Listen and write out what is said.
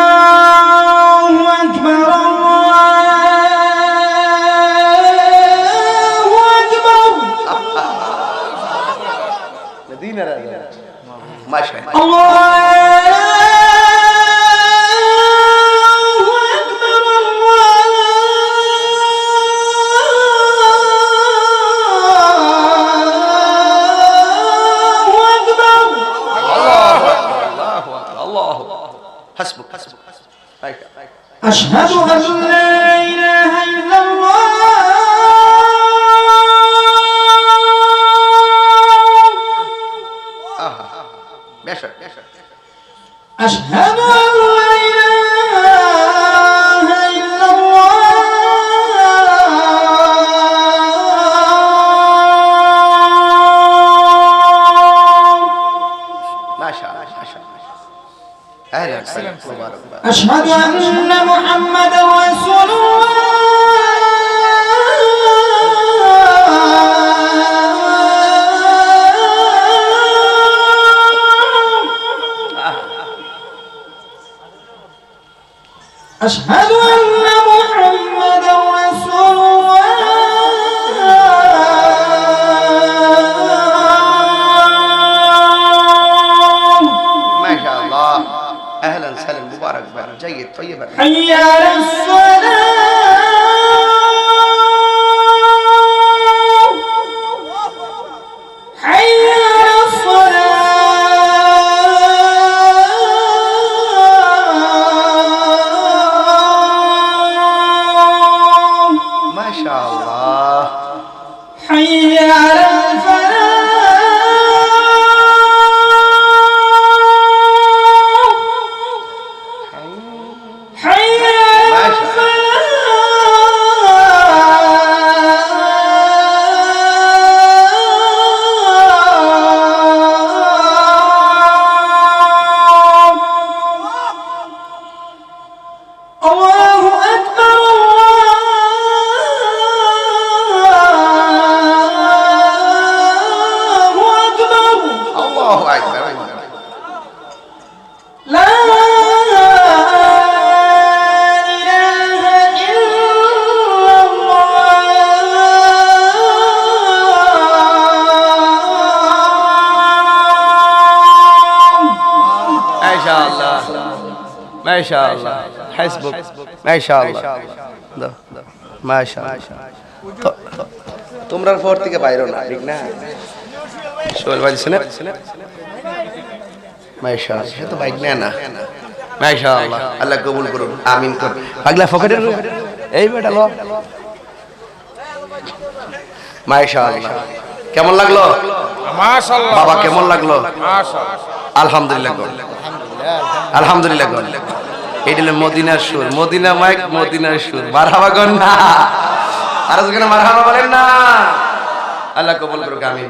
الله أكبر الله أكبر. مدينة ما شاء الله حسبك حسبك أشهد أن لا إله إلا الله. آه ماشي ماشي أشهد أن لا إله إلا الله. ما شاء الله. أهلا وسهلا. أشهد أن محمد رسول الله. أشهد أن محمد أهلا وسهلا مبارك مبارك. جيد طيب. حي على الصلاة. حي على الصلاة. ما شاء الله. حي على আল্লাহু আকবার লা মাশাআল্লাহ ফেসবুক মাশাআল্লাহ দাও মাশাআল্লাহ তোমরা পর থেকে বাইরে না ঠিক না? সোহেল ভাই শুনে মাশা সে তো বাইক নেয় না। মাশা আল্লাহ আল্লাহ কবুল করুন আমিন করুন পাগলা ফকেটের এই বেটা লো। মাশা কেমন লাগল? মাশাআল্লাহ বাবা কেমন লাগল? মাশাআল্লাহ। আলহামদুলিল্লাহ আলহামদুলিল্লাহ এটা হলো মদিনার সুর। মদিনা মাইক মদিনার সুর। মারহাবা গন না আর মারহাবা বলেন না। আল্লাহ কবুল করুক আমিন।